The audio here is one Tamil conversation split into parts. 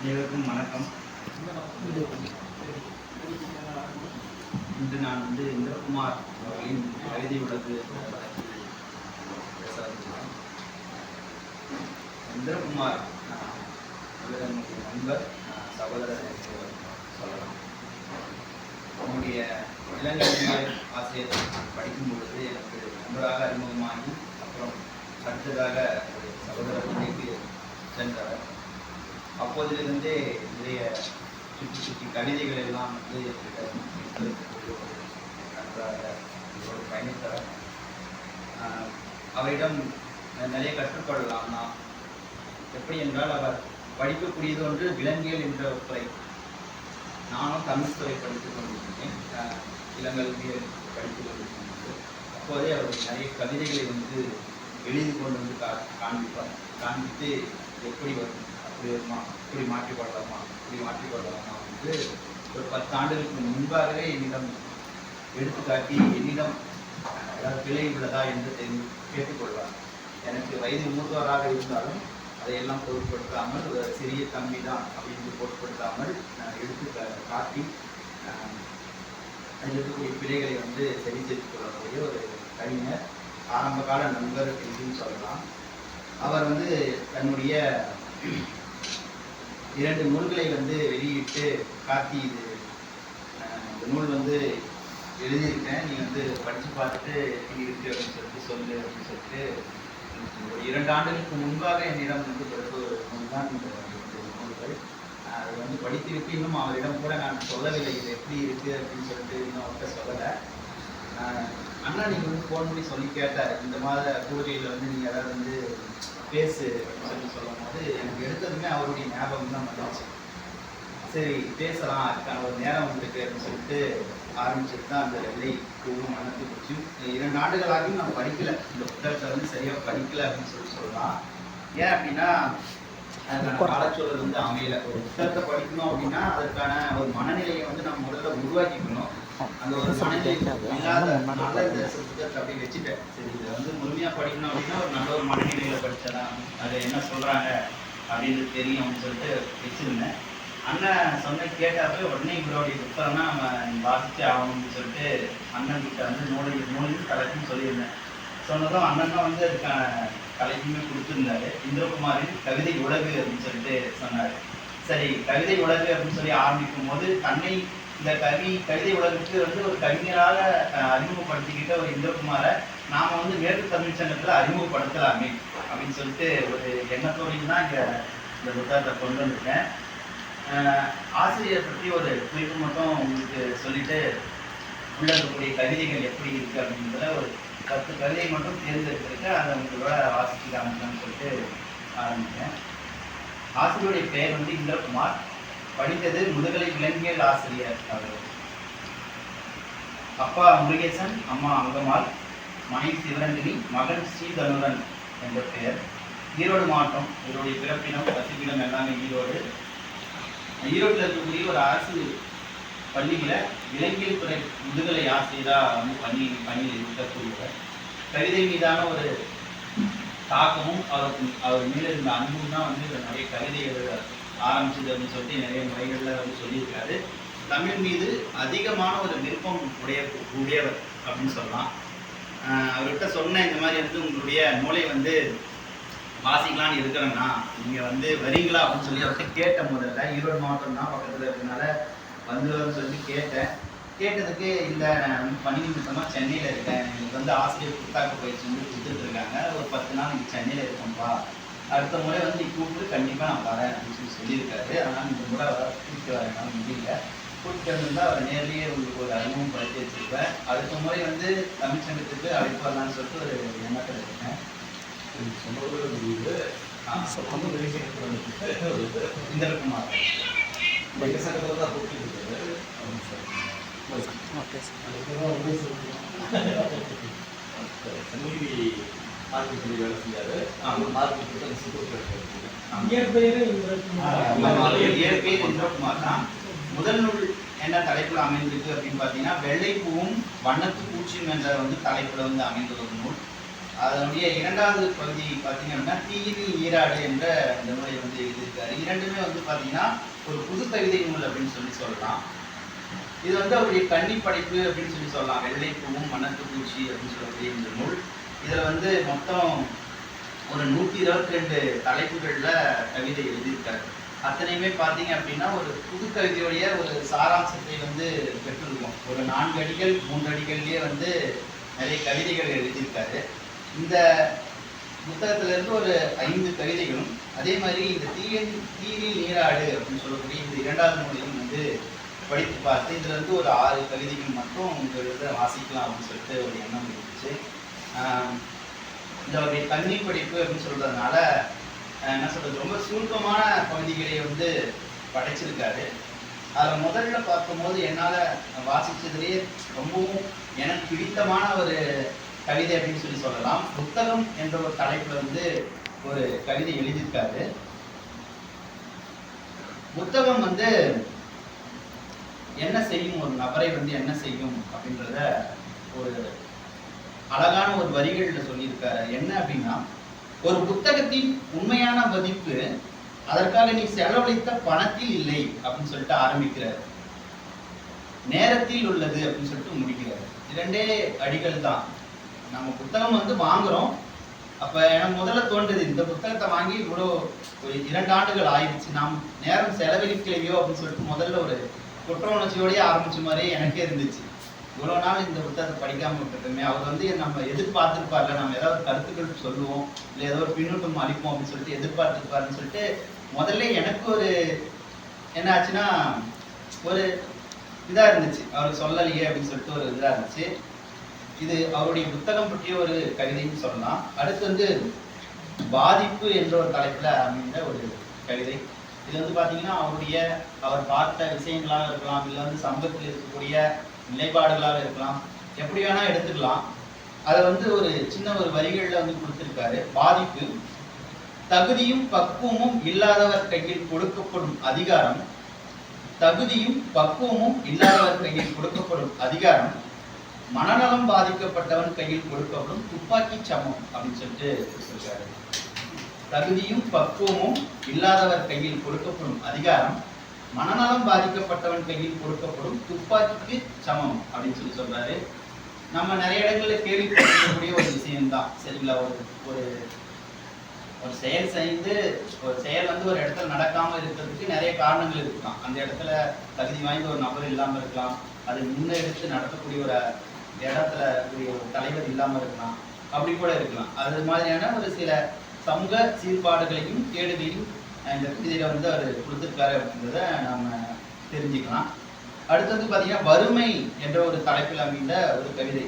அனைவருக்கும் வணக்கம். இன்று நான் வந்து இந்திரகுமார் அவர்களின் கவிதை உலகு இந்திரகுமார் ஆஹ், என்னுடைய நண்பர் சகோதரர் சொல்லலாம். அவனுடைய இளங்கலை ஆசிரியர் படிக்கும் பொழுது எனக்கு நண்பராக அறிமுகமாகி அப்புறம் அடுத்ததாக ஒரு சகோதரர் சென்றவர். அப்போதிலிருந்தே நிறைய சுற்றி சுற்றி கவிதைகள் எல்லாம் வந்து நன்றாக ஒரு பயணித்தவர் அவரிடம் நிறைய கற்றுக்கொள்ளலாம் நாம் எப்படி என்றால் அவர் படிக்கக்கூடியது ஒன்று விலங்கியல் என்ற துறை. நானும் தமிழ் துறை படித்துக் கொண்டிருந்தேன். இளங்கல்வியல் படித்துக் கொண்டிருக்கும்போது அப்போதே அவர் நிறைய கவிதைகளை வந்து எழுதி கொண்டு வந்து கா காண்பிப்பார். காண்பித்து எப்படி வரும்? அப்படி வருமா இப்படி மாற்றிக்கொள்ளலாமா? இப்படி மாற்றிக்கொள்ளலாமா வந்து ஒரு பத்து ஆண்டுகளுக்கு முன்பாகவே என்னிடம் எடுத்துக்காட்டி என்னிடம் ஏதாவது பிழை உள்ளதா என்று தெரிந்து கேட்டுக்கொள்வார். எனக்கு வயது மூத்தவராக இருந்தாலும் அதையெல்லாம் பொருட்படுத்தாமல் ஒரு சிறிய தம்பி தான் அப்படின்னு பொருட்படுத்தாமல் எடுத்து காட்டி அதில் இருக்கக்கூடிய பிழைகளை வந்து சரி செய்து கொள்ளக்கூடிய ஒரு கவிஞர் ஆரம்ப கால நண்பர் என்றும் சொல்லலாம். அவர் வந்து தன்னுடைய இரண்டு நூல்களை வந்து வெளியிட்டு காட்டி இது இந்த நூல் வந்து எழுதியிருக்கேன் நீ வந்து படித்து பார்த்துட்டு எப்படி இருக்கு அப்படின்னு சொல்லிட்டு சொல்லு அப்படின்னு சொல்லிட்டு ஒரு இரண்டு ஆண்டுகளுக்கு முன்பாக என்னிடம் வந்து பிறப்பு நூல் தான் இந்த நூல்கள். அது வந்து படித்திருக்கு. இன்னும் அவரிடம் கூட நான் சொல்லவில்லை. இது எப்படி இருக்குது அப்படின்னு சொல்லிட்டு இன்னும் அவர்கிட்ட சொல்லலை. அண்ணா நீங்கள் வந்து ஃபோன் பண்ணி சொல்லி கேட்டார். இந்த மாத கூறுகையில் வந்து நீங்கள் ஏதாவது வந்து பேசு அப்படின்னு சொல்லி சொல்லும் போது எனக்கு எடுத்ததுமே அவருடைய ஞாபகம் தான் வந்துச்சு. சரி பேசலாம். அதுக்கான ஒரு நேரம் வந்திருக்கு அப்படின்னு சொல்லிட்டு ஆரம்பிச்சது தான் அந்த வெள்ளை பூவும் மனத்து குச்சியும் இரண்டு ஆண்டுகளாகவும் நான் படிக்கல. இந்த புத்தகத்தை வந்து சரியாக படிக்கல அப்படின்னு சொல்லி சொல்லலாம். ஏன் அப்படின்னா காலச்சூழல் வந்து அமையல. ஒரு புத்தகத்தை படிக்கணும் அப்படின்னா அதற்கான ஒரு மனநிலையை வந்து நம்ம முதல்ல உருவாக்கிக்கணும். இருக்கும் ஒரு மனநிலை இல்லாதனால அதனால முன்னாடி அப்படின்னு வச்சுட்டேன் சரி இதை வந்து முழுமையாக படிக்கணும் அப்படின்னா ஒரு நல்ல ஒரு மனநிலையில படிச்சதான் அது என்ன சொல்றாங்க அப்படின்னு தெரியும் அப்படின்னு சொல்லிட்டு வச்சிருந்தேன் அண்ணன் சொன்ன கேட்டாவே உடனே இவருடைய புத்தகம்னா நம்ம வாசிச்சு ஆகணும்னு சொல்லிட்டு அண்ணன் கிட்ட வந்து நூலை நூலையும் கலைக்கும் சொல்லியிருந்தேன் சொன்னதும் அண்ணன் தான் வந்து அதுக்கான கலைக்குமே கொடுத்துருந்தாரு இந்திரகுமாரின் கவிதை உலகு அப்படின்னு சொல்லிட்டு சொன்னார் சரி கவிதை உலகு அப்படின்னு சொல்லி ஆரம்பிக்கும் போது தன்னை இந்த கவி கவிதை உலகத்துக்கு வந்து ஒரு கவிஞராக அறிமுகப்படுத்திக்கிட்ட ஒரு இந்திரகுமாரை நாம வந்து மேற்கு தமிழ் சங்கத்துல அறிமுகப்படுத்தலாமே அப்படின்னு சொல்லிட்டு ஒரு எண்ணத்தோடையும் தான் இங்க இந்த புத்தகத்தை கொண்டு வந்திருக்கேன். ஆசிரியர் பற்றி ஒரு குறிப்பு மட்டும் உங்களுக்கு சொல்லிட்டு உள்ள இருக்கக்கூடிய கவிதைகள் எப்படி இருக்கு அப்படின்றத ஒரு பத்து கவிதை மட்டும் தேர்ந்தெடுத்திருக்கு அதை உங்களோட வாசிச்சு காமிக்கலாம்னு சொல்லிட்டு ஆரம்பித்தேன். ஆசிரியருடைய பெயர் வந்து இந்திரகுமார். படித்தது முதுகலை விலங்கியல் ஆசிரியர் அவர். அப்பா முருகேசன் அம்மா அங்கம்மாள் மனைவி சிவரஞ்சனி மகன் ஸ்ரீதனுரன் என்ற பெயர். ஈரோடு மாவட்டம் இவருடைய பிறப்பினம் வசிப்பிடம் எல்லாமே ஈரோடு. ஈரோட்டில் இருக்கக்கூடிய ஒரு அரசு பள்ளியில் விலங்கியல் துறை முதுகலை ஆசிரியராக வந்து பணி பணியில் இருக்கக்கூடியவர் கவிதை மீதான ஒரு தாக்கமும் அவருக்கு அவர் மேலே இருந்த அன்பும் தான் வந்து நிறைய கவிதை எழுத ஆரம்பிச்சது அப்படின்னு சொல்லிட்டு நிறைய முறைகளில் வந்து சொல்லியிருக்காரு. தமிழ் மீது அதிகமான ஒரு விருப்பம் உடைய உடையவர் அப்படின்னு சொல்லலாம். அவர்கிட்ட சொன்ன இந்த மாதிரி வந்து உங்களுடைய நூலை வந்து வாசிக்கலாம்னு இருக்கிறேன்னா நீங்கள் வந்து வரீங்களா அப்படின்னு சொல்லி அவர்கிட்ட கேட்டேன் முதல்ல ஈரோடு மாவட்டம் தான் பக்கத்தில் இருக்கனால வந்துருவாருன்னு சொல்லி கேட்டேன். கேட்டதுக்கு இல்லை நான் வந்து பணி நிமித்தமாக சென்னையில் இருக்கேன். எனக்கு வந்து ஆசிரியர் புத்தாக்க பயிற்சி வந்து கொடுத்துட்ருக்காங்க ஒரு பத்து நாள் இங்கே சென்னையில் இருக்கேன்ப்பா அடுத்த முறை வந்து நீ கூப்பிட்டு கண்டிப்பாக நான் வரேன் அப்படின்னு சொல்லி சொல்லியிருக்காரு. அதனால் இந்த முறை வர கூப்பிட்டு வரேன் என்னால் முடியல. கூப்பிட்டு வந்திருந்தா அவர் நேர்லேயே உங்களுக்கு ஒரு அறிமுகம் படுத்தி வச்சிருப்பேன். அடுத்த முறை வந்து தமிழ்ச்சங்கத்துக்கு அழைப்பு வரலான்னு சொல்லிட்டு ஒரு எண்ணத்தில் இருக்கேன். இயற்பெயர் இந்திரகுமார். தான். முதல் நூல் என்ன தலைப்புல அமைந்திருக்கு அப்படின்னு பார்த்தீங்கன்னா வெள்ளைப்பூவும் வண்ணத்து பூச்சியும் என்ற வந்து தலைப்புல வந்து அமைந்துள்ள ஒரு நூல். அதனுடைய இரண்டாவது பகுதி பார்த்தீங்கன்னா தீயினில் நீராடு என்ற இந்த நூலை வந்து எழுதியிருக்காரு. இரண்டுமே வந்து பார்த்தீங்கன்னா ஒரு புது கவிதை நூல் அப்படின்னு சொல்லி சொல்லலாம். இது வந்து அவருடைய கன்னி படைப்பு அப்படின்னு சொல்லி சொல்லலாம். வெள்ளை பூவும் மணத்து பூச்சி அப்படின்னு சொல்லக்கூடிய இந்த நூல். இதில் வந்து மொத்தம் ஒரு நூற்றி இருபத்தி ரெண்டு தலைப்புகளில் கவிதை எழுதியிருக்காரு. அத்தனையுமே பார்த்தீங்க அப்படின்னா ஒரு புது கவிதையுடைய ஒரு சாராம்சத்தை வந்து பெற்றிருக்கோம் ஒரு நான்கு அடிகள் மூன்று அடிகள்லேயே வந்து நிறைய கவிதைகள் எழுதியிருக்காரு. இந்த புத்தகத்திலிருந்து ஒரு ஐந்து கவிதைகளும் அதே மாதிரி இந்த தீயின் தீரில் நீராடு அப்படின்னு சொல்லக்கூடிய இந்த இரண்டாவது நூலையும் வந்து படித்து பார்த்து இதுலேருந்து ஒரு ஆறு கவிதைகள் மட்டும் உங்களோட வாசிக்கலாம் அப்படின்னு சொல்லிட்டு ஒரு எண்ணம் இருந்துச்சு. இந்த வகை தண்ணி படிப்பு அப்படின்னு சொல்றதுனால என்ன சொல்றது ரொம்ப சுருக்கமான பகுதிகளை வந்து படைச்சிருக்காரு. அதில் முதல்ல பார்க்கும்போது என்னால் வாசித்ததுலேயே ரொம்பவும் எனக்கு பிடித்தமான ஒரு கவிதை அப்படின்னு சொல்லி சொல்லலாம். புத்தகம் என்ற ஒரு தலைப்பில் வந்து ஒரு கவிதை எழுதியிருக்காரு. புத்தகம் வந்து என்ன செய்யும்? ஒரு நபரை வந்து என்ன செய்யும் அப்படின்றத ஒரு அழகான ஒரு வரிகள்ல சொல்லியிருக்காரு. என்ன அப்படின்னா ஒரு புத்தகத்தின் உண்மையான மதிப்பு அதற்காக நீ செலவழித்த பணத்தில் இல்லை அப்படின்னு சொல்லிட்டு ஆரம்பிக்கிறார். நேரத்தில் உள்ளது அப்படின்னு சொல்லிட்டு முடிக்கிறார். இரண்டே அடிகள் தான். நம்ம புத்தகம் வந்து வாங்குறோம். அப்ப எனக்கு முதல்ல தோன்றது இந்த புத்தகத்தை வாங்கி இவ்வளோ ஒரு இரண்டு ஆண்டுகள் ஆயிடுச்சு. நாம் நேரம் செலவழிக்கலையோ அப்படின்னு சொல்லிட்டு முதல்ல ஒரு குற்ற உணர்ச்சியோடய ஆரம்பிச்ச மாதிரியே எனக்கே இருந்துச்சு. இவ்வளோ நாள் இந்த புத்தகத்தை படிக்காம விட்டுருக்கோமே அவர் வந்து நம்ம எதிர்பார்த்துருப்பார்ல நம்ம ஏதாவது கருத்துக்கள் சொல்லுவோம் இல்லை ஏதோ ஒரு பின்னூட்டம் அளிப்போம் அப்படின்னு சொல்லிட்டு எதிர்பார்த்துருப்பாருன்னு சொல்லிட்டு முதல்ல எனக்கு ஒரு என்ன ஆச்சுன்னா ஒரு இதா இருந்துச்சு. அவர் சொல்லலையே அப்படின்னு சொல்லிட்டு ஒரு இதாக இருந்துச்சு. இது அவருடைய புத்தகம் பற்றிய ஒரு கவிதைன்னு சொல்லலாம். அடுத்து வந்து பாதிப்பு என்ற ஒரு தலைப்புல அமைந்த ஒரு கவிதை. இது வந்து பாத்தீங்கன்னா அவருடைய அவர் பார்த்த விஷயங்களாக இருக்கலாம் இல்லை வந்து சமூகத்தில் இருக்கக்கூடிய நிலைப்பாடுகளாக இருக்கலாம். எப்படி வேணா எடுத்துக்கலாம். அதை வந்து ஒரு சின்ன ஒரு வரிகள்ல வந்து கொடுத்திருக்காரு. பாதிப்பு. தகுதியும் பக்குவமும் இல்லாதவர் கையில் கொடுக்கப்படும் அதிகாரம். தகுதியும் பக்குவமும் இல்லாதவர் கையில் கொடுக்கப்படும் அதிகாரம். மனநலம் பாதிக்கப்பட்டவன் கையில் கொடுக்கப்படும் துப்பாக்கி சமம் அப்படின்னு சொல்லிட்டு சொல்றாரு தகுதியும் பக்குவமும் இல்லாதவர் கையில் கொடுக்கப்படும் அதிகாரம். மனநலம் பாதிக்கப்பட்டவன் கையில் கொடுக்கப்படும் துப்பாக்கிக்கு சமம் அப்படின்னு சொல்லி சொல்றாரு. நம்ம நிறைய இடங்கள்ல கேள்விப்பட்டிருக்கக்கூடிய ஒரு விஷயம்தான். சரிங்களா? ஒரு ஒரு ஒரு செயல் செய்து ஒரு செயல் வந்து ஒரு இடத்துல நடக்காம இருக்கிறதுக்கு நிறைய காரணங்கள் இருக்கலாம். அந்த இடத்துல தகுதி வாய்ந்த ஒரு நபர் இல்லாம இருக்கலாம். அது முன்னெடுத்து நடத்தக்கூடிய ஒரு இடத்துல கூடிய ஒரு தலைவர் இல்லாம இருக்கலாம். அப்படி கூட இருக்கலாம். அது மாதிரியான ஒரு சில சமூக சீர்பாடுகளையும் கேடுகளையும் இந்த கவிதையில வந்து அவர் கொடுத்துருக்காரு அப்படின்றத நம்ம தெரிஞ்சுக்கலாம். அடுத்தது பார்த்தீங்கன்னா வறுமை என்ற ஒரு தலைப்பில் அமைந்த ஒரு கவிதை.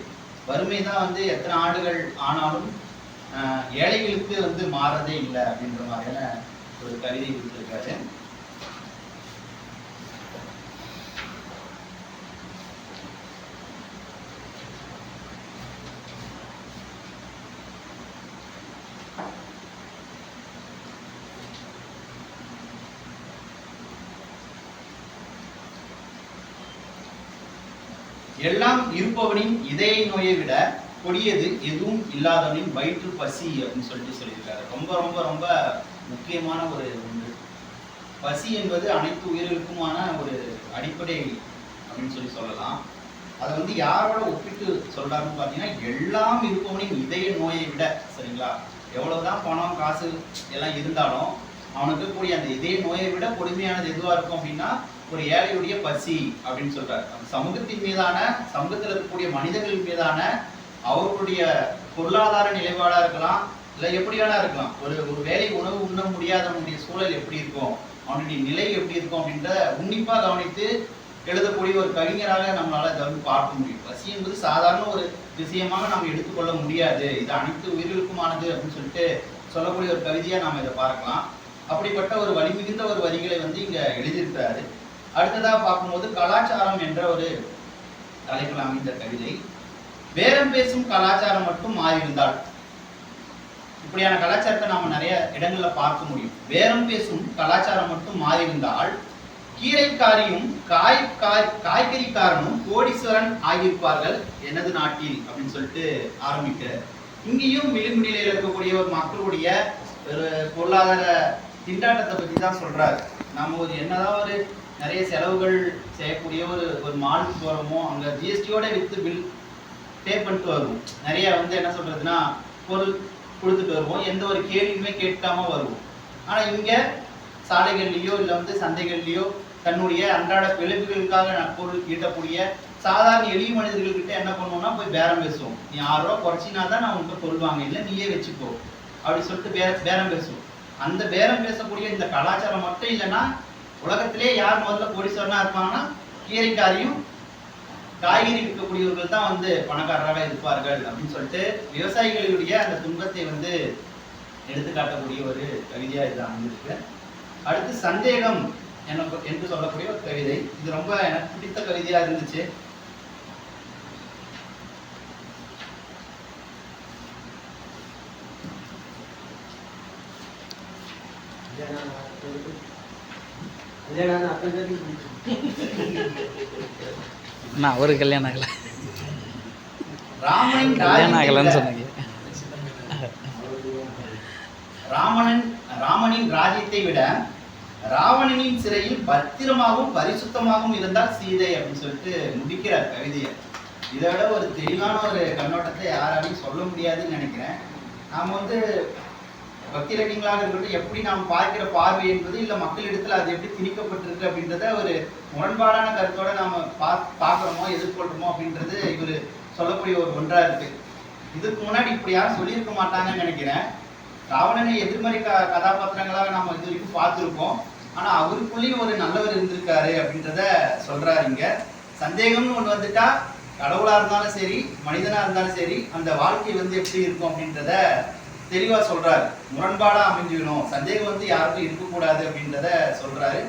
வறுமை தான் வந்து எத்தனை ஆண்டுகள் ஆனாலும் ஏழைகளுக்கு வந்து மாறதே இல்லை அப்படின்ற மாதிரியான ஒரு கவிதை கொடுத்துருக்காரு. எல்லாம் இருப்பவனின் இதய நோயை விட கொடியது எதுவும் இல்லாதவனின் வயிற்று பசி அப்படின்னு சொல்லிட்டு சொல்லியிருக்காரு. ரொம்ப ரொம்ப ரொம்ப முக்கியமான ஒரு ஒன்று. பசி என்பது அனைத்து உயிர்களுக்குமான ஒரு அடிப்படை அப்படின்னு சொல்லி சொல்லலாம். அதை வந்து யாரோட ஒப்பிட்டு சொல்றாருன்னு பார்த்தீங்கன்னா எல்லாம் இருப்பவனின் இதய நோயை விட சரிங்களா? எவ்வளவுதான் பணம் காசு எல்லாம் இருந்தாலும் அவனுக்கு கூடிய அந்த இதய நோயை விட கொடுமையானது எதுவாக இருக்கும் அப்படின்னா ஒரு ஏழையுடைய பசி அப்படின்னு சொல்றாரு. அந்த சமூகத்தின் மீதான சமூகத்தில் இருக்கக்கூடிய மனிதர்கள் மீதான அவர்களுடைய பொருளாதார நிலைப்பாடா இருக்கலாம் இல்ல எப்படி வேணா இருக்கலாம். ஒரு ஒரு வேலை உணவு உண்ண முடியாதவனுடைய சூழல் எப்படி இருக்கும்? அவனுடைய நிலை எப்படி இருக்கும் அப்படின்றத உன்னிப்பா கவனித்து எழுதக்கூடிய ஒரு கவிஞராக நம்மளால இதை வந்து பார்க்க முடியும். பசி என்பது சாதாரண ஒரு விஷயமாக நம்ம எடுத்துக்கொள்ள முடியாது. இது அனைத்து உயிர்களுக்குமானது அப்படின்னு சொல்லிட்டு சொல்லக்கூடிய ஒரு கவிதையா நாம இதை பார்க்கலாம். அப்படிப்பட்ட ஒரு வலிமிகுந்த ஒரு வரிகளை வந்து இங்க எழுதியிருக்கிறாரு. அடுத்ததா பார்க்கும்போது கலாச்சாரம் என்ற ஒரு தலைப்பில் அமைந்த கவிதை. பேரம் பேசும் கலாச்சாரம் மட்டும் மாறியிருந்தால் இப்படியான கலாச்சாரத்தை நாம நிறைய இடங்களில் பார்க்க முடியும். பேரம் பேசும் கலாச்சாரம் மட்டும் மாறியிருந்தால் கீரைக்காரியும் காய் காய் காய்கறிக்காரனும் கோடீஸ்வரன் ஆகியிருப்பார்கள் எனது நாட்டில் அப்படின்னு சொல்லிட்டு ஆரம்பிக்கிறார் இங்கேயும் விளிம்பு இருக்கக்கூடிய ஒரு மக்களுடைய ஒரு பொருளாதார திண்டாட்டத்தை பற்றி தான் சொல்றாரு. நம்ம ஒரு என்னதான் ஒரு நிறைய செலவுகள் செய்யக்கூடிய ஒரு ஒரு மாலுக்கு போகிறோமோ அங்கே ஜிஎஸ்டியோட வித்து பில் பே பண்ணிட்டு வருவோம். நிறைய வந்து என்ன சொல்றதுன்னா பொருள் கொடுத்துட்டு வருவோம். எந்த ஒரு கேள்வியுமே கேட்காம வருவோம். ஆனால் இங்கே சாலைகள்லேயோ இல்லை வந்து சந்தைகள்லேயோ தன்னுடைய அன்றாட விளைவுகளுக்காக பொருள் ஈட்டக்கூடிய சாதாரண எளிய மனிதர்கள்கிட்ட என்ன பண்ணுவோம்னா போய் பேரம் பேசுவோம். நீ ஆறு ரூபா குறைச்சினா தான் நான் உங்கள்கிட்ட பொருள் வாங்க இல்லை நீயே வச்சுக்கோ. அப்படி சொல்லிட்டு பே பேரம் பேசுவோம். அந்த பேரம் பேசக்கூடிய இந்த கலாச்சாரம் மட்டும் இல்லைன்னா உலகத்திலே யார் முதல்ல கோடீஸ்வரனா இருப்பாங்கன்னா கீரைக்காரியும் காய்கறி விற்கக்கூடியவர்கள் தான் வந்து பணக்காரராக இருப்பார்கள் அப்படின்னு சொல்லிட்டு விவசாயிகளுடைய அந்த துன்பத்தை வந்து எடுத்து காட்டக்கூடிய ஒரு கவிதையா இது அமைந்திருக்கு அடுத்து சந்தேகம் எனக்கு என்று சொல்லக்கூடிய ஒரு கவிதை. இது ரொம்ப எனக்கு பிடித்த கவிதையா இருந்துச்சு. நான் ஒரு கல்யாணம் ஆகல. ராமனின் கல்யாணம் ஆகலன்னு சொன்னீங்க. ராமணன் ராமனின் ராஜ்யத்தை விட ராவணனின் சிறையில் பத்திரமாகவும் பரிசுத்தமாகவும் இருந்தால் சீதை அப்படின்னு சொல்லிட்டு முடிக்கிறார் கவிதையை. இதை விட ஒரு தெளிவான ஒரு கண்ணோட்டத்தை யாராலையும் சொல்ல முடியாதுன்னு நினைக்கிறேன். நாம வந்து பக்தி இலக்கியங்களாக இருக்கட்டும் எப்படி நாம் பார்க்கிற பார்வை என்பது இல்லை மக்களிடத்தில் அது எப்படி திணிக்கப்பட்டிருக்கு அப்படின்றத ஒரு முரண்பாடான கருத்தோட நாம் பா பார்க்குறோமோ எதிர்கொள்கிறோமோ அப்படின்றது இவர் சொல்லக்கூடிய ஒரு ஒன்றாக இருக்கு. இதுக்கு முன்னாடி இப்படி யாரும் சொல்லியிருக்க மாட்டாங்கன்னு நினைக்கிறேன். ராவணனை எதிர்மறை க கதாபாத்திரங்களாக நம்ம இது வரைக்கும் பார்த்துருக்கோம் ஆனால் அவருக்குள்ளேயும் ஒரு நல்லவர் இருந்திருக்காரு அப்படின்றத சொல்கிறாரு இங்கே. சந்தேகம்னு ஒன்று வந்துட்டா கடவுளாக இருந்தாலும் சரி மனிதனாக இருந்தாலும் சரி அந்த வாழ்க்கை வந்து எப்படி இருக்கும் அப்படின்றத தெளிவாக சொல்கிறாரு முரண்பாடாக அமைஞ்சிக்கணும். சந்தேகம் வந்து யாருக்கும் இருக்கக்கூடாது அப்படின்றத சொல்கிறாரு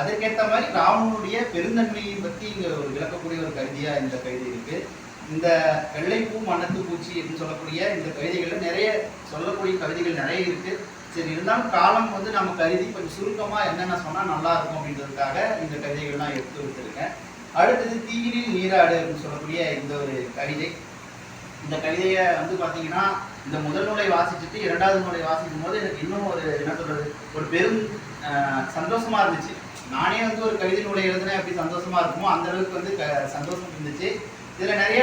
அதற்கேற்ற மாதிரி ராவணனுடைய பெருந்தன்மையை பற்றி இங்கே ஒரு விளக்கக்கூடிய ஒரு கவிதையாக இந்த கவிதை இருக்குது இந்த வெள்ளைப்பூ மணத்து பூச்சி அப்படின்னு சொல்லக்கூடிய இந்த கவிதைகளில் நிறைய சொல்லக்கூடிய கவிதைகள் நிறைய இருக்குது சரி இருந்தாலும் காலம் வந்து நம்ம கருதி கொஞ்சம் சுருக்கமாக என்னென்ன சொன்னால் நல்லா இருக்கும் அப்படின்றதுக்காக இந்த கவிதைகள்லாம் எடுத்து வச்சுருக்கேன். அடுத்தது தீயினில் நீராடு அப்படின்னு சொல்லக்கூடிய இந்த ஒரு கவிதை. இந்த கவிதையை வந்து பார்த்தீங்கன்னா இந்த முதல் நூலை வாசிச்சுட்டு இரண்டாவது நூலை வாசிக்கும் போது எனக்கு இன்னும் ஒரு என்ன சொல்றது ஒரு பெரும் சந்தோஷமா இருந்துச்சு. நானே வந்து ஒரு கவிதை நூலை எழுதுனேன் எப்படி சந்தோஷமா இருக்குமோ அந்த அளவுக்கு வந்து க- சந்தோஷம் இருந்துச்சு. இதுல நிறைய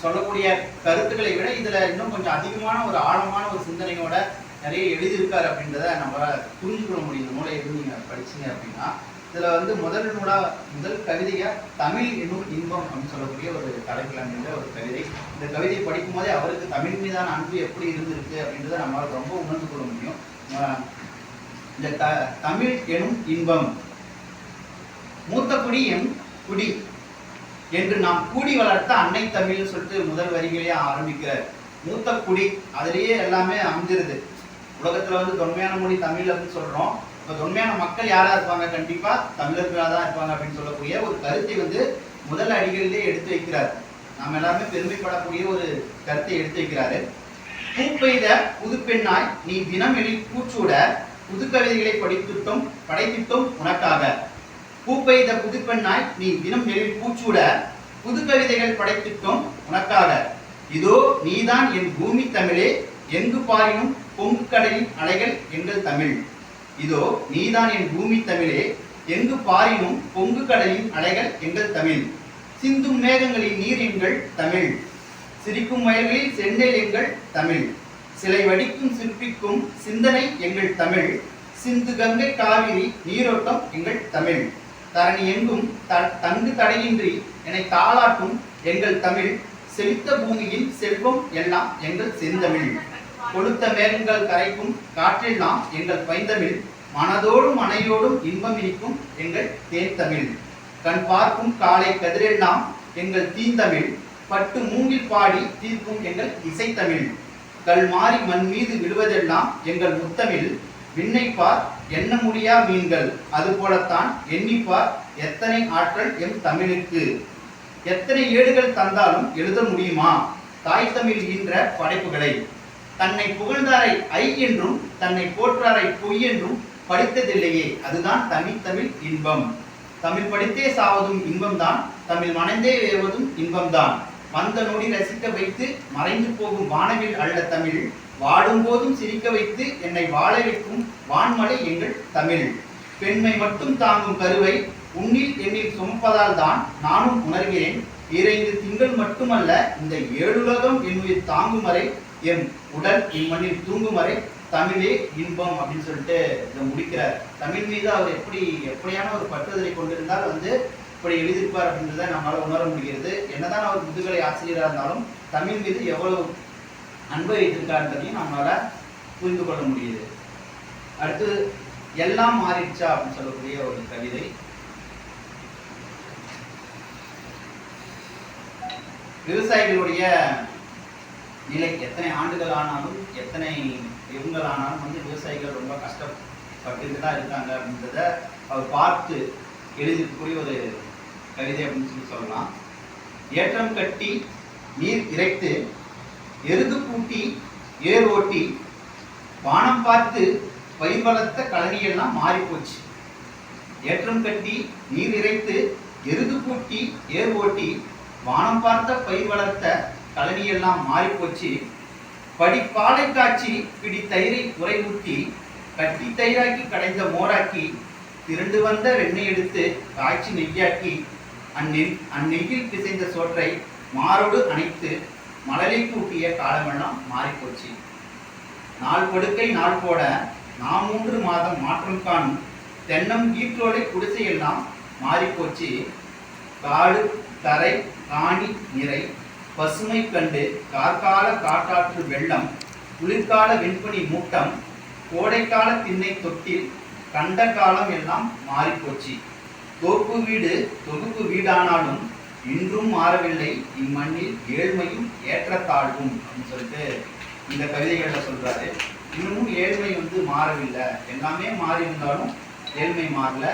சொல்லக்கூடிய கருத்துக்களை விட இதுல இன்னும் கொஞ்சம் அதிகமான ஒரு ஆழமான ஒரு சிந்தனையோட நிறைய எழுதியிருக்காரு அப்படின்றத நம்ம புரிஞ்சுக்கொள்ள முடியும் இந்த நூலை எதுவும் நீங்க படிச்சீங்க அப்படின்னா. இதுல வந்து முதல் நூலா முதல் கவிதையா தமிழ் என்னும் இன்பம் அப்படின்னு சொல்லக்கூடிய ஒரு தலைப்பில் அமைந்த ஒரு கவிதை. இந்த கவிதை படிக்கும் போதே அவருக்கு தமிழ் மீதான அன்பு எப்படி இருந்திருக்கு அப்படின்றத நம்மளால ரொம்ப உணர்ந்து கொள்ள முடியும். ஆஹ் இந்த த தமிழ் எனும் இன்பம். மூத்த குடி எம் குடி என்று நாம் கூடி வளர்த்த அன்னை தமிழ்னு சொல்லிட்டு முதல் வரிகளையே ஆரம்பிக்கிறார். மூத்த குடி அதுலயே எல்லாமே அமைஞ்சிருது. உலகத்துல வந்து தொன்மையான மொழி தமிழ் அப்படின்னு சொல்றோம். இப்ப தொன்மையான மக்கள் யாரா இருப்பாங்க? கண்டிப்பா தமிழர்களாக தான் இருப்பாங்க அப்படின்னு சொல்லக்கூடிய ஒரு கருத்தை வந்து முதல் அடிகளிலே எடுத்து வைக்கிறார். நாம் எல்லாருமே பெருமைப்படக்கூடிய ஒரு கருத்தை எடுத்து வைக்கிறாரு. பூ பெய்த புதுப்பெண்ணாய் நீ தினம் எழில் பூச்சூட புது கவிதைகளை படித்துட்டும் படைத்திட்டும் உனக்காக. பூ பெய்த புதுப்பெண்ணாய் நீ தினம் எழில் பூச்சூட புது கவிதைகள் படைத்திட்டும் உனக்காக. இதோ நீதான் என் பூமி தமிழே எங்கு பாரினும் பொங்கு கடலின் அலைகள் எங்கள் தமிழ். இதோ நீதான் என் பூமி தமிழே. எங்கு பாரினும் பொங்கு கடலின் அலைகள் எங்கள் தமிழ். சிந்தும் மேகங்களின் நீர் எங்கள் தமிழ். சிரிக்கும் வயல்களில் செந்நெல் எங்கள் தமிழ். சிலை வடிக்கும் சிற்பிக்கும் சிந்தனை எங்கள் தமிழ். சிந்து கங்கை காவிரி நீரோட்டம் எங்கள் தமிழ். தரணி எங்கும் த- தங்கு தடையின்றி என்னை தாளாட்டும் எங்கள் தமிழ். செழித்த பூமியில் செல்வம் எல்லாம் எங்கள் செந்தமிழ். கொளுத்த மேகங்கள் கரைக்கும் காற்றெல்லாம் எங்கள் பைந்தமிழ் மனதோடும் மனையோடும் இன்பம் இனிக்கும் எங்கள் தேர்த்தமிழ் கண் பார்க்கும் காலை கதிரெல்லாம் எங்கள் தீந்தமிழ் பட்டு மூங்கில் பாடி தீர்க்கும் எங்கள் இசைத்தமிழ். கல் மாறி மண் மீது விழுவதெல்லாம் எங்கள் முத்தமிழ். விண்ணைப்பார் எண்ண முடியா மீன்கள் அதுபோலத்தான் எண்ணிப்பார் எத்தனை ஆற்றல் எம் தமிழுக்கு. எத்தனை ஏடுகள் தந்தாலும் எழுத முடியுமா? தாய் தமிழ் ஈன்ற படைப்புகளை. தன்னை புகழ்ந்தாரை ஐ என்றும் தன்னை போற்றாரை பொய் என்றும் படித்ததில்லையே. அதுதான் தனித்தமிழ் இன்பம். தமிழ் படித்தே சாவதும் இன்பம்தான் தமிழ் மணந்தே வேவதும் இன்பம்தான். வந்த நொடி ரசிக்க வைத்து மறைந்து போகும் வானவில் அல்ல தமிழ் வாடும் போதும் சிரிக்க வைத்து என்னை வாழ வைக்கும் வான்மலை எங்கள் தமிழ். பெண்மை மட்டும் தாங்கும் கருவை உன்னில் என்னில் சுமப்பதால் தான் நானும் உணர்கிறேன். இறைந்து திங்கள் மட்டுமல்ல இந்த ஏழுலகம் என்னுயிர் தாங்கும் வரை எம் உடல் இம்மண்ணில் தூங்கும் வரை தமிழே இன்பம் அப்படின்னு சொல்லிட்டு இதை முடிக்கிறார். தமிழ் மீது அவர் எப்படி எப்படியான ஒரு பற்றுதலை கொண்டிருந்தால் வந்து இப்படி எழுதியிருப்பார் அப்படின்றத நம்மளால உணர முடிகிறது. என்னதான் அவர் முதுகலை ஆசிரியராக இருந்தாலும் தமிழ் மீது எவ்வளவு அன்பை வைத்திருக்காருன்றதையும் நம்மளால புரிந்து கொள்ள முடியுது. அடுத்து எல்லாம் மாறிடுச்சா அப்படின்னு சொல்லக்கூடிய ஒரு கவிதை. விவசாயிகளுடைய நிலை எத்தனை ஆண்டுகள் ஆனாலும் எத்தனை இவங்கள் ஆனாலும் வந்து விவசாயிகள் ரொம்ப கஷ்டப்பட்டுட்டு தான் இருக்காங்க அப்படின்றத அவர் பார்த்து எழுதிக்கூடிய ஒரு கவிதை அப்படின்னு சொல்லி சொல்லலாம். ஏற்றம் கட்டி நீர் இறைத்து எருது பூட்டி ஏர் ஓட்டி வானம் பார்த்து பயிர் வளர்த்த கழனியெல்லாம் மாறிப்போச்சு. ஏற்றம் கட்டி நீர் இறைத்து எருது பூட்டி ஏர் ஓட்டி வானம் பார்த்த பயிர் வளர்த்த கலனியெல்லாம் மாறிப்போச்சு. படி பாலை காய்ச்சி பிடி தயிரை உரை ஊட்டி கட்டி தயிராக்கி கடைந்த மோராக்கி திரண்டு வந்த வெண்ணெய் எடுத்து காய்ச்சி நெய்யாக்கி அந்நெல் அந்நெய்யில் பிசைந்த சோற்றை மாரோடு அணைத்து மலரை கூட்டிய காலமெல்லாம் மாறிப்போச்சு. நாள் படுக்கை நாள் போட நாம் மூன்று மாதம் மாற்றம் காணும் தென்னம் ஈற்றோலை குடிசையெல்லாம் மாறிப்போச்சு. காடு தரை காணி நிறை பசுமை கண்டு கார்கால காட்டாற்று வெள்ளம் குளிர்கால வெண்பனி மூட்டம் கோடைக்கால திண்ணை தொட்டில் கண்ட காலம் எல்லாம் மாறிப்போச்சு தோப்பு வீடு தொகுப்பு வீடானாலும் இன்றும் மாறவில்லை இம்மண்ணில் ஏழ்மையும் ஏற்றத்தாழ்வும் அப்படின்னு சொல்லிட்டு இந்த கவிதைகளில் சொல்றாரு. இன்னமும் ஏழ்மை வந்து மாறவில்லை. எல்லாமே மாறி இருந்தாலும் ஏழ்மை மாறல.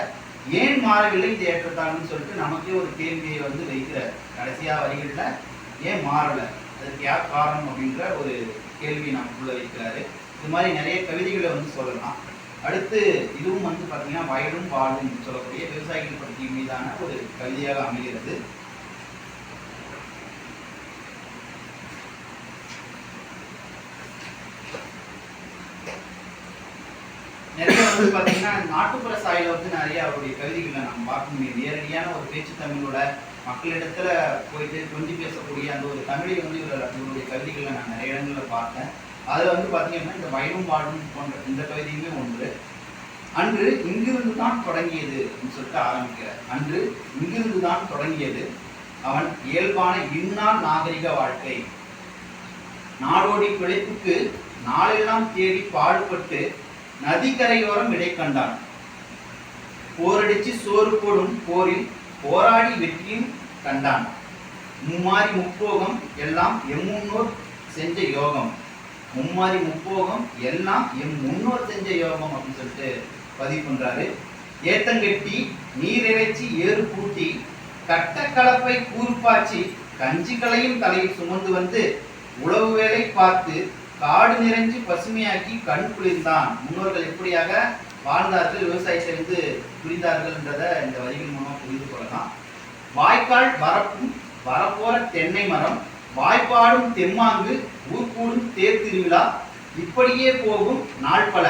ஏன் மாறவில்லை இது ஏற்றத்தாழ்வுன்னு சொல்லிட்டு நமக்கே ஒரு கேள்வியை வந்து வைக்கிறார். கடைசியா வரிகளில் ஏன் மாறலை? அதுக்கு யார் காரணம் அப்படின்ற ஒரு கேள்வி நமக்குள்ள வைக்கிறாரு இது மாதிரி நிறைய கவிதைகளை வந்து சொல்லலாம். அடுத்து இதுவும் வந்து பார்த்தீங்கன்னா வயலும் வாழும் சொல்லக்கூடிய விவசாயிகள் பற்றி மீதான ஒரு கவிதையாக அமைகிறது. நிறைய வந்து பார்த்தீங்கன்னா நாட்டுப்புற சாயில வந்து நிறைய அவருடைய கவிதைகளை நம்ம பார்க்க முடியும். நேரடியான ஒரு பேச்சு தமிழோட மக்களிடத்துல போயிட்டு கொஞ்சி பேசக்கூடிய அந்த ஒரு தமிழை வந்து இவர் இவருடைய கவிதைகளை நான் நிறைய இடங்களில் பார்த்தேன். அதுல வந்து பார்த்தீங்கன்னா இந்த வயலும் வாழும் போன்ற இந்த கவிதையுமே ஒன்று. அன்று இங்கிருந்து தான் தொடங்கியது அப்படின்னு சொல்லிட்டு ஆரம்பிக்கிறார். அன்று இங்கிருந்து தான் தொடங்கியது. அவன் இயல்பான இந்நாள் நாகரிக வாழ்க்கை. நாடோடி பிழைப்புக்கு நாளெல்லாம் தேடி பாடுபட்டு நதிக்கரையோரம் இடை கண்டான். போரடிச்சு சோறு போடும் போரில் போராடி வெற்றியும் கண்டான். மும்மாரி முப்போகம் எல்லாம் எம் முன்னோர் செஞ்ச யோகம். மும்மாரி முப்போகம் எல்லாம் எம் முன்னோர் செஞ்ச யோகம் அப்படின்னு சொல்லிட்டு பதிவு பண்றாரு. ஏத்தங்கட்டி நீரிறைச்சி ஏறு பூட்டி கட்ட கலப்பை கூறுப்பாச்சி கஞ்சிகளையும் தலையில் சுமந்து வந்து உழவு வேலை பார்த்து காடு நிறைஞ்சு பசுமையாக்கி கண் குளிர்ந்தான். முன்னோர்கள் எப்படியாக வாழ்ந்தார்கள் விவசாயத்திலிருந்து புரிந்தார்கள் என்றதை இந்த வரிகள் மூலமாக புரிந்து கொள்ளலாம். வாய்க்கால் வரப்பும் வரப்போற தென்னை மரம் வாய்ப்பாடும் தெம்மாங்கு ஊர்கூடும் தேர் திருவிழா இப்படியே போகும் நாள் பல.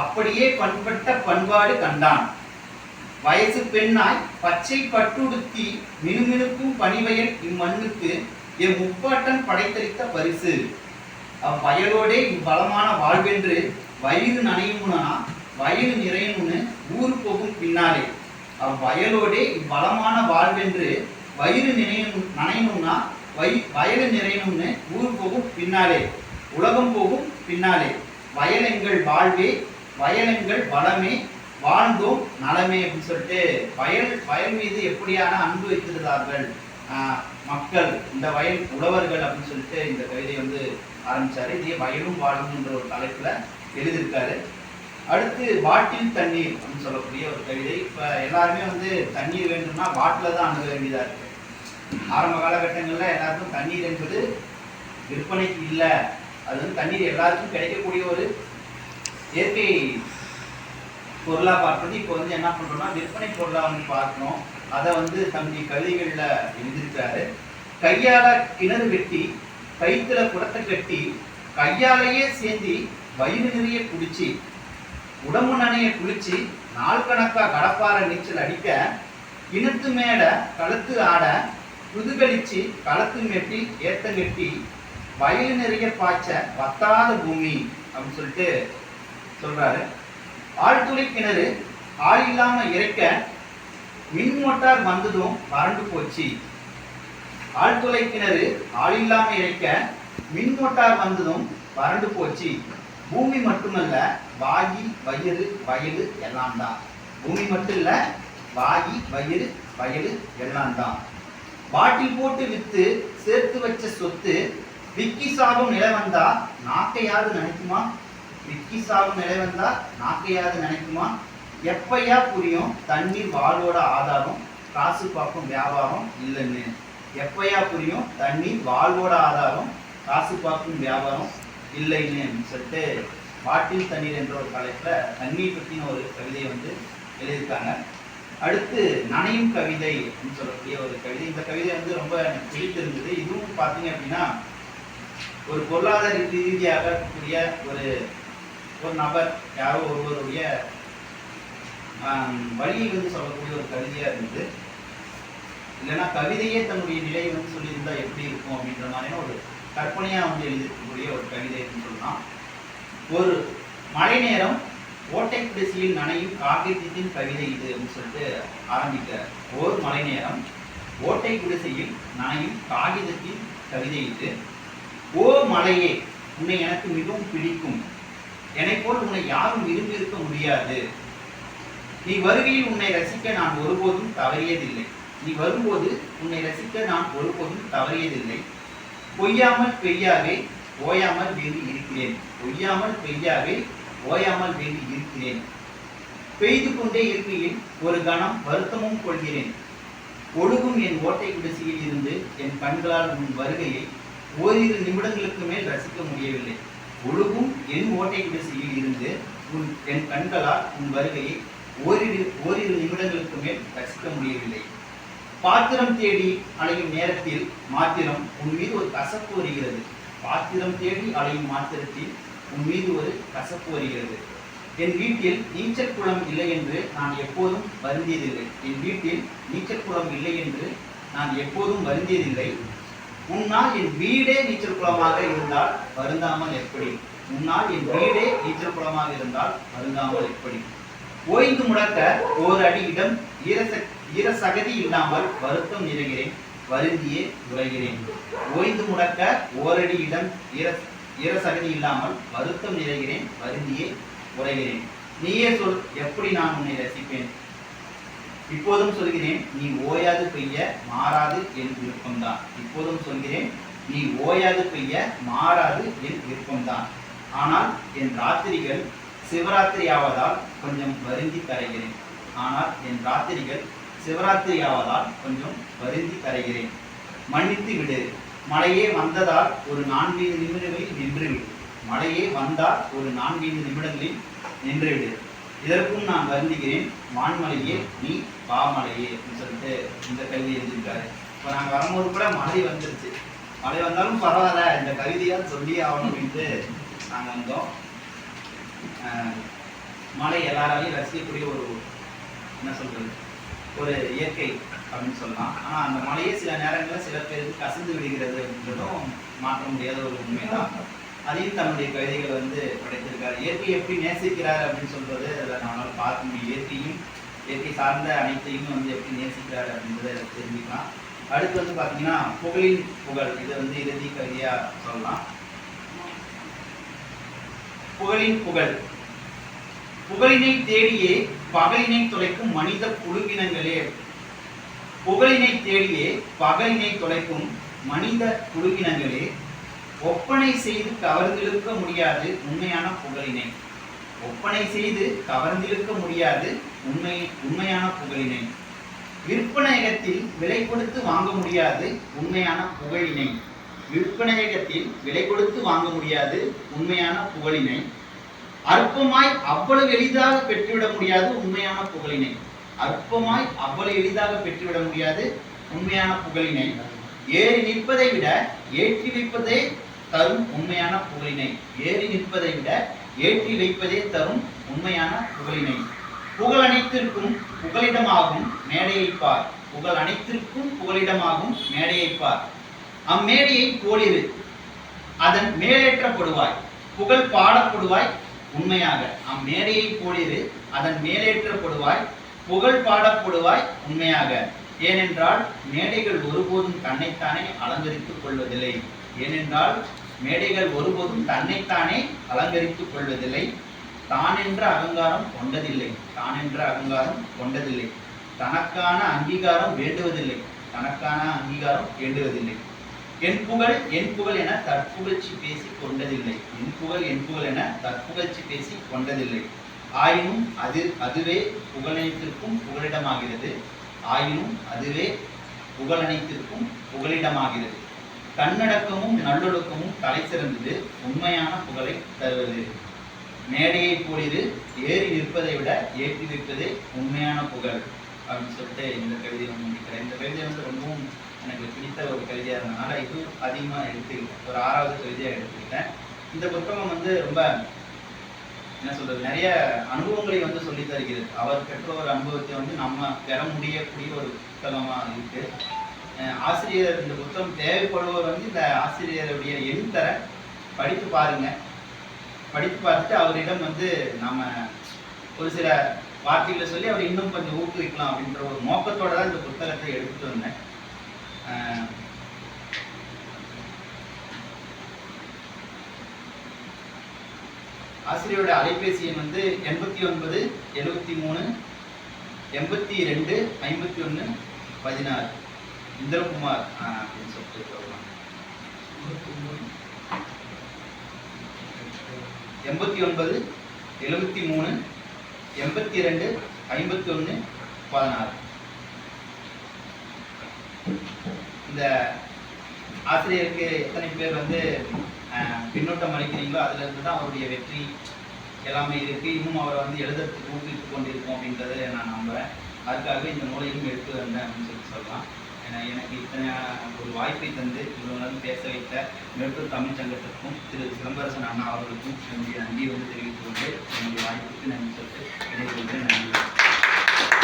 அப்படியே பண்பட்ட பண்பாடு கண்டான். வயசு பெண்ணாய் பச்சை பட்டுடுத்தி மினுமினுக்கும் பணிவயல் இம்மண்ணுக்கு என் முப்பாட்டன் படைத்தளித்த பரிசு. அவ்வயலோடே இவ்வளமான வாழ்வென்று வயிறு நனையும்னா வயிறு நிறையணும்னு ஊர் போகும் பின்னாலே. அவ்வயலோடே இவ்வளமான வாழ்வென்று வயிறு நினையும் நனையணும்னா வை வயலு நிறையணும்னு ஊர் போகும் பின்னாலே உலகம் போகும் பின்னாலே. வயலெங்கள் வாழ்வே வயலெங்கள் வளமே வாழ்ந்தோம் நலமே அப்படின்னு சொல்லிட்டு வயல் வயல் மீது எப்படியான அன்பு வைத்திருந்தார்கள் ஆஹ் மக்கள் இந்த வயல் உழவர்கள் அப்படின்னு சொல்லிட்டு இந்த கவிதை வந்து ஆரம்பிச்சாரு. இதே வயலும் வாழும் என்ற ஒரு தலைப்புல எழுதியிருக்காரு. அடுத்து பாட்டில் தண்ணீர் அப்படின்னு சொல்லக்கூடிய ஒரு கவிதை. இப்போ எல்லாருமே வந்து தண்ணீர் வேண்டும்னா பாட்டில் தான் அணுக வேண்டியதாக இருக்கு. ஆரம்ப காலகட்டங்களில் எல்லாருக்கும் தண்ணீர் என்பது விற்பனைக்கு இல்லை. அது வந்து தண்ணீர் எல்லாருக்கும் கிடைக்கக்கூடிய ஒரு இயற்கை பொருளா பார்ப்பது. இப்போ வந்து என்ன பண்ணுறோம்னா விற்பனை பொருளாக வந்து பார்க்கணும் அதை வந்து தம்பி கவிதைகளில் எழுதியிருக்காரு கையால் கிணறு வெட்டி கைத்துல குடத்தை கட்டி கையாலேயே சேர்ந்து வயிறு நிறைய குடிச்சு உடம்பு நனைய குளிச்சு நாள் கணக்கா கடப்பார நீச்சல் அடிக்க இனத்து மேல கழுத்து ஆட புதுகலிச்சு களத்து மெட்டி கெட்டி வயலு நிறைய பாய்ச்ச வத்தாத பூமி அப்படின்னு சொல்லிட்டு சொல்றாரு. ஆழ்துளை கிணறு ஆள் இல்லாம இறைக்க மின் மோட்டார் வந்ததும் வறண்டு போச்சு. ஆழ்துளை கிணறு ஆள் இல்லாம இறைக்க மின் மோட்டார் வந்ததும் வறண்டு போச்சு. பூமி மட்டுமல்ல வாயி வயிறு வயது எல்லாம் தான் பூமி மட்டும் இல்ல வாயி வயிறு வயது எல்லாம் தான் பாட்டில் போட்டு வித்து சேர்த்து வச்ச சொத்து விக்கி சாகும் நிலை வந்தா நாக்கையாவது நினைக்குமா? விக்கி சாகும் நிலை வந்தா நாக்கையாவது நினைக்குமா? எப்பையா புரியும் தண்ணீர் வாழோட ஆதாரம் காசு பார்க்கும் வியாபாரம் இல்லைன்னு. எப்பையா புரியும் தண்ணீர் வாழ்வோட ஆதாரம் காசு பார்க்கும் வியாபாரம் இல்லைன்னு சொல்லிட்டு பாட்டில் தண்ணீர் என்ற ஒரு தலைப்பில் தண்ணீர் பற்றின ஒரு கவிதையை வந்து எழுதியிருக்காங்க. அடுத்து நனையும் கவிதை அப்படின்னு சொல்லக்கூடிய ஒரு கவிதை. இந்த கவிதை வந்து ரொம்ப எனக்கு பிடித்திருந்தது இதுவும் பார்த்தீங்க அப்படின்னா ஒரு பொருளாதார ரீதியாக இருக்கக்கூடிய ஒரு ஒரு நபர் யாரோ ஒருவருடைய வழியை வந்து சொல்லக்கூடிய ஒரு கவிதையா இருந்தது. இல்லைன்னா கவிதையே தன்னுடைய நிலையை வந்து சொல்லியிருந்தா எப்படி இருக்கும் அப்படின்ற மாதிரியான ஒரு கற்பனையா வந்து எழுதியிருக்கக்கூடிய ஒரு கவிதை அப்படின்னு சொல்லலாம். ஒரு மழை நேரம் ஓட்டைக்குடிசையில் நனையும் காகிதத்தின் கவிதை இது அப்படின்னு சொல்லிட்டு ஆரம்பிக்க ஓர் மழை நேரம் ஓட்டை குடிசையில் நனையும் காகிதத்தின் கவிதை இது. ஓ மலையே உன்னை எனக்கு மிகவும் பிடிக்கும். என்னை போல் உன்னை யாரும் விரும்பி இருக்க முடியாது. நீ வருகையில் உன்னை ரசிக்க நான் ஒருபோதும் தவறியதில்லை. நீ வரும்போது உன்னை ரசிக்க நான் ஒருபோதும் தவறியதில்லை. பொய்யாமல் பெய்யாவே ஓயாமல் வேண்டி இருக்கிறேன். பொய்யாமல் பெய்யாவே ஓயாமல் வேண்டி இருக்கிறேன். பெய்து கொண்டே இருக்கையில் ஒரு கணம் வருத்தமும் கொள்கிறேன். ஒழுகும் என் ஓட்டை குடிசையில் இருந்து என் கண்களால் உன் வருகையை ஓரிரு நிமிடங்களுக்கு மேல் ரசிக்க முடியவில்லை. ஒழுகும் என் ஓட்டை குடிசையில் இருந்து உன் என் கண்களால் உன் வருகையை ஓரிரு ஓரிரு நிமிடங்களுக்கு மேல் ரசிக்க முடியவில்லை. பாத்திரம் தேடி அலையும் நேரத்தில் மாத்திரம் உன் மீது ஒரு கசப்பு வருகிறது. பாத்திரம் தேடி அலையும் மாத்திரத்தில் உன் மீது ஒரு கசப்பு வருகிறது. என் வீட்டில் நீச்சல் குளம் இல்லை என்று நான் எப்போதும் வருந்தியதில்லை. என் வீட்டில் நீச்சல் குளம் இல்லை என்று நான் எப்போதும் வருந்தியதில்லை. உன்னால் என் வீடே நீச்சல் குளமாக இருந்தால் வருந்தாமல் எப்படி? உன்னால் என் வீடே நீச்சல் குளமாக இருந்தால் வருந்தாமல் எப்படி? ஓய்ந்து முடக்க ஓர் அடி இடம் ஈரச ஈரசகதி இல்லாமல் வருத்தம் நிறைகிறேன் வருந்தியே உரைகிறேன் ஓய்ந்து முடக்க ஓரடி இடம் ஈர ஈரசகதி இல்லாமல் வருத்தம் நிறைகிறேன் வருந்தியே உரைகிறேன் நீயே சொல் எப்படி நான் உன்னை ரசிப்பேன்? இப்போதும் சொல்கிறேன் நீ ஓயாது பெய்ய மாறாது என் விருப்பம்தான். இப்போதும் சொல்கிறேன் நீ ஓயாது பெய்ய மாறாது என் விருப்பம்தான். ஆனால் என் ராத்திரிகள் சிவராத்திரி ஆவதால் கொஞ்சம் வருந்தி கரைகிறேன். ஆனால் என் ராத்திரிகள் சிவராத்திரி ஆவதால் கொஞ்சம் வருந்தி கரைகிறேன் மன்னித்து விடு. மழையே வந்ததால் ஒரு நான்கைந்து நிமிடங்களில் நின்றுவிடு. மழையே வந்தால் ஒரு நான்கைந்து நிமிடங்களில் நின்றுவிடு. இதற்கும் நான் வருந்துகிறேன். வான்மலையே நீ பாமலையே அப்படின்னு சொல்லிட்டு இந்த கவிதை எழுதியிருக்காரு. இப்போ நாங்கள் வரும்போது கூட மழை வந்துருச்சு. மழை வந்தாலும் பரவாயில்ல இந்த கவிதையால் சொல்லி ஆகணும் அப்படின்ட்டு நாங்கள் வந்தோம். மழை எல்லாராலையும் ரசிக்கக்கூடிய ஒரு என்ன சொல்றது? ஒரு இயற்கை அப்படின்னு சொல்லலாம். ஆனால் அந்த மலையே சில நேரங்களில் சில பேருக்கு கசந்து விடுகிறது அப்படின்றதும் மாற்ற முடியாத ஒரு உண்மைதான். அதையும் தன்னுடைய கவிதைகள் வந்து படைத்திருக்காரு. இயற்கை எப்படி நேசிக்கிறார் அப்படின்னு சொல்றது அதில் நம்மளால் பார்க்க முடியும். இயற்கையும் இயற்கை சார்ந்த அனைத்தையும் வந்து எப்படி நேசிக்கிறார் அப்படின்றத தெரிஞ்சுக்கலாம். அடுத்து வந்து பார்த்தீங்கன்னா புகழின் புகழ். இது வந்து இறுதி கவிதையா சொல்லலாம். புகழின் புகழ். புகழினை தேடியே பகலினை தொலைக்கும் மனித குழுவினங்களே. புகழினை தேடியே பகலினை தொலைக்கும் மனித குழுவினங்களே. ஒப்பனை செய்து கவர்ந்திழுக்க முடியாது உண்மையான புகழினை. ஒப்பனை செய்து கவர்ந்திழுக்க முடியாது உண்மை உண்மையான புகழினை. விற்பனையகத்தில் விலை கொடுத்து வாங்க முடியாது உண்மையான புகழினை. விற்பனையகத்தில் விலை கொடுத்து வாங்க முடியாது உண்மையான புகழினை. அற்பமாய் அவ்வளவு எளிதாக பெற்றுவிட முடியாது உண்மையான புகழினை. அற்பமாய் அவ்வளவு எளிதாக பெற்றுவிட முடியாது உண்மையான புகழினை. ஏறி நிற்பதை விட ஏற்றி வைப்பதே தரும் உண்மையான புகழினை. ஏறி நிற்பதை விட ஏற்றி வைப்பதே தரும் உண்மையான புகழினை. புகழ் அனைத்திற்கும் புகலிடமாகும் மேடையைப் பார். புகழ் அனைத்திற்கும் புகலிடமாகும் மேடையைப் பார். அம்மேடையை போலிரு. அதன் மேலேற்றப்படுவாய். புகழ் பாடப்படுவாய். உண்மையாக. அம்மேடையை போலிரு அதன் மேலேற்றப்படுவாய் புகழ் பாடப்படுவாய் உண்மையாக. ஏனென்றால் மேடைகள் ஒருபோதும் தன்னைத்தானே அலங்கரித்துக் கொள்வதில்லை. ஏனென்றால் மேடைகள் ஒருபோதும் தன்னைத்தானே அலங்கரித்துக் கொள்வதில்லை. தான் என்ற அகங்காரம் கொண்டதில்லை. தான் என்ற அகங்காரம் கொண்டதில்லை. தனக்கான அங்கீகாரம் வேண்டுவதில்லை. தனக்கான அங்கீகாரம் வேண்டுவதில்லை. என் புகழ் என் புகழ் என தற்புகழ்ச்சி பேசி கொண்டதில்லை. என் புகழ் என் புகழ் என தற்புகழ்ச்சி பேசி கொண்டதில்லை. ஆயினும் அது அதுவே புகழனைத்திற்கும் புகலிடமாகிறது. ஆயினும் அதுவே புகழனைத்திற்கும் புகலிடமாகிறது. கண்ணடக்கமும் நல்லொழுக்கமும் தலை சிறந்தது. உண்மையான புகழை தருவது. மேடையை போலிது. ஏறி நிற்பதை விட ஏற்றி நிற்பதே உண்மையான புகழ். அப்படின்னு சொல்லிட்டு இந்த கவிதை வந்து முடிக்கிறேன். இந்த கவிதை வந்து ரொம்பவும் எனக்கு பிடித்த ஒரு கவிதையாக இருந்தனால இது அதிகமாக எடுத்துக்கிட்டேன். ஒரு ஆறாவது கவிதையாக எடுத்துக்கிட்டேன். இந்த புத்தகம் வந்து ரொம்ப என்ன சொல்றது நிறைய அனுபவங்களை வந்து சொல்லி தருகிறது. அவர் பெற்ற ஒரு அனுபவத்தை வந்து நம்ம பெற முடியக்கூடிய ஒரு புத்தகமாக இருக்கு. ஆசிரியர் இந்த புத்தகம் தேவைப்படுவர் வந்து இந்த ஆசிரியருடைய எழுத்தர படித்து பாருங்க. படித்து பார்த்துட்டு அவரிடம் வந்து நம்ம ஒரு சில வார்த்தைகளை சொல்லி அவரை இன்னும் கொஞ்சம் ஊக்குவிக்கலாம் அப்படின்ற ஒரு நோக்கத்தோட தான் இந்த புத்தகத்தை எடுத்துட்டு வந்தேன். ஆசிரியரோட அலைபேசி எண் வந்து எண்பத்தி ஒன்பது எழுபத்தி மூணு எண்பத்தி ரெண்டு ஐம்பத்தி ஒன்று பதினாறு. இந்திரகுமார் ஆஹ், அப்படின்னு சொல்லிட்டு சொல்லலாம் எண்பத்தி ஒன்பது எழுபத்தி மூணு எண்பத்தி ரெண்டு ஐம்பத்தி ஒன்று பதினாறு. இந்த ஆசிரியருக்கு எத்தனை பேர் வந்து ஆஹ், பின்னூட்டம் அளிக்கிறீங்களோ அதுலேருந்து தான் அவருடைய வெற்றி எல்லாமே இருக்கு. இன்னும் அவரை வந்து எழுதுறதுக்கு ஊக்குவித்து கொண்டிருக்கோம் அப்படின்றத நான் நம்புறேன். அதுக்காக இந்த நூலையும் எடுத்து வந்தேன் அப்படின்னு சொல்லி சொல்லலாம். ஏன்னா எனக்கு இத்தனை ஒரு வாய்ப்பை தந்து இவ்வளவு பேச வைத்த மேட்டூர் தமிழ் சங்கத்திற்கும் திரு சிலம்பரசன் அண்ணா அவர்களுக்கும் என்னுடைய நன்றியை வந்து தெரிவித்துக் கொண்டு என்னுடைய வாய்ப்புக்கு நன்றி சொல்லிட்டு விடைபெறுகிறேன். நன்றி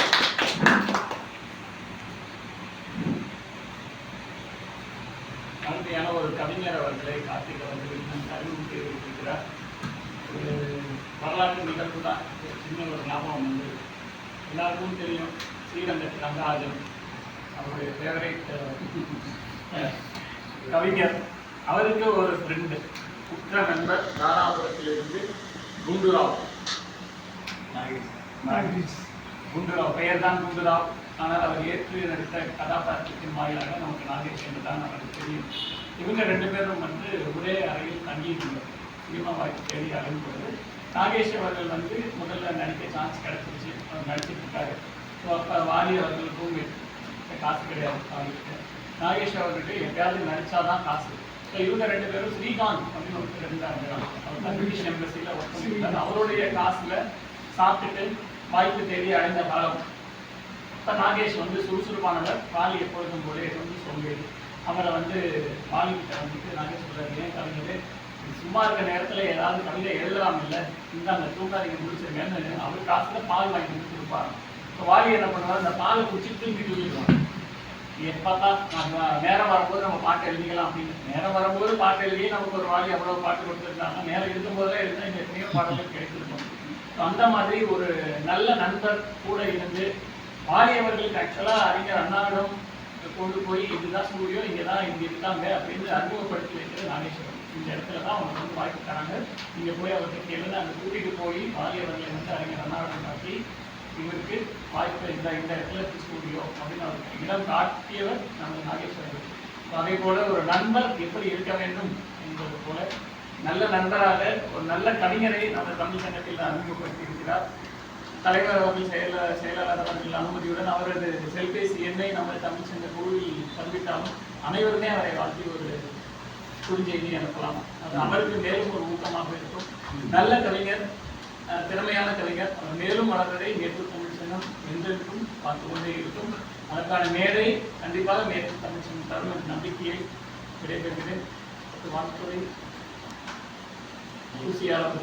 அருமையான ஒரு கவிஞர் அவர்களை கார்த்திக் அவர்கள் நம் அறிமுகம் தெரிவித்திருக்கிறார் ஒரு வரலாற்று நிகழ்வு தான் ஒரு சின்ன ஒரு ஞாபகம் வந்து எல்லாருக்கும் தெரியும். ஸ்ரீரங்கத்து ரங்கராஜன் அவருடைய ஃபேவரேட் கவிஞர். அவருக்கு ஒரு ஃப்ரெண்டு உற்ற நண்பர் தாராபுரத்திலிருந்து குண்டுராவ். நாகேஷ். குண்டுராவ். பெயர் தான் குண்டுராவ். ஆனால் அவர் ஏற்று நடித்த கதாபாத்திரத்தின் வாயிலாக நமக்கு நாகேஷ் என்று தான் நமக்கு தெரியும். இவங்க ரெண்டு பேரும் வந்து ஒரே அறையில் தங்கியிருந்தோம் சினிமா வாய்ப்பு தேடி அழைப்பது நாகேஷ் அவர்கள் வந்து முதல்ல நடிக்க சான்ஸ் கிடைச்சிருச்சு. அவர் நடிச்சிட்டு இருக்காரு ஸோ அப்போ வாலி அவர்களுக்கும் காசு கிடையாது. அவங்களுக்கு. நாகேஷ் அவர்கிட்ட எப்பயாவது நடித்தாதான் காசு. ஸோ இவங்க ரெண்டு பேரும் ஸ்ரீகாந்த் அப்படின்னு ஒருத்தர் இருந்தாங்க. அவர் பிரிட்டிஷ் எம்பசியில் ஒர்க் பண்ணியிருந்தாரு அவருடைய காசுல சாப்பிட்டுட்டு வாய்ப்பு தேடி அடைந்த காலம் இப்போ நாகேஷ் வந்து சுறுசுறுப்பானவர். வாலி எப்பொழுதும் போலே வந்து சொல்லியது அவரை வந்து வாலி கிட்ட வந்துட்டு நாகேஷ் சொல்கிறார் ஏன் கவிஞரே சும்மா இருக்க நேரத்துல ஏதாவது கவிதை எழுதலாம் இல்லை? இந்த அந்த தூக்காதீங்க முடிச்சிருக்கேன்னு அவர் காசுல பால் வாங்கி வந்து கொடுப்பாரு. இப்போ வாலி என்ன பண்ணுவார்? அந்த பாலை குடிச்சு திரும்பி தூக்கிடுவாங்க எப்போ தான் நேரம் வரும்போது நம்ம பாட்டு எழுதிக்கலாம் அப்படின்னு. நேரம் வரும்போது பாட்டு எழுதி நமக்கு ஒரு வாலி அவ்வளவு பாட்டு கொடுத்துருக்காங்க. நேரம் இருக்கும்போதே இருந்தால் இந்த எத்தனையோ பாடல்கள் கிடைச்சிருக்கும் ஸோ அந்த மாதிரி ஒரு நல்ல நண்பர் கூட இருந்து வாலி அவர்களுக்கு அறிஞர் அண்ணாவிடம் கொண்டு போய் இதுதான் ஸ்டூடியோ இங்கே தான் இங்கே இருக்காங்க அப்படின்னு அறிமுகப்படுத்தி வைக்கிறது நாகேஸ்வரன். இந்த இடத்துல தான் அவங்க வந்து வாய்ப்பு தராங்க. நீங்க போய் அவர்கிட்ட கேளுங்க. அங்கே கூட்டிகிட்டு போய் வாலியவர்களை வந்து அறிஞர் அண்ணாவிடம் காட்டி இவருக்கு வாய்ப்பு இந்த இந்த இடத்துல இருக்கு ஸ்டூடியோ அப்படின்னு அவருக்கு இடம் காட்டியவர் நம்ம நாகேஸ்வரர் அதே போல ஒரு நண்பர் எப்படி இருக்க வேண்டும் என்பது போல நல்ல நண்பராக ஒரு நல்ல கவிஞரை நம்ம தமிழ் சங்கத்தில் அறிமுகப்படுத்தி இருக்கிறார் தலைவர் அவர்கள் செயல செயலாளர் அவர்கள் அனுமதியுடன் அவரது செல்பேசி எண்ணை நம்ம தமிழ் சங்க குழுவில் பதிவிட்டாலும் அனைவருமே அவரை வாழ்த்தி ஒரு குறுஞ்செய்தி அனுப்பலாம். அது அவருக்கு மேலும் ஒரு ஊக்கமாக இருக்கும். நல்ல கவிஞர் திறமையான கவிஞர் அவர் மேலும் வளர்வதை நேற்று தமிழ் சங்கம் என்றென்றும் பார்த்து கொண்டே இருக்கும். அதற்கான மேடை கண்டிப்பாக மேற்கு தமிழ் தரும் என்ற நம்பிக்கையை விடைபெறுகிறேன். வாழ்த்துறை ஊசியாளர்.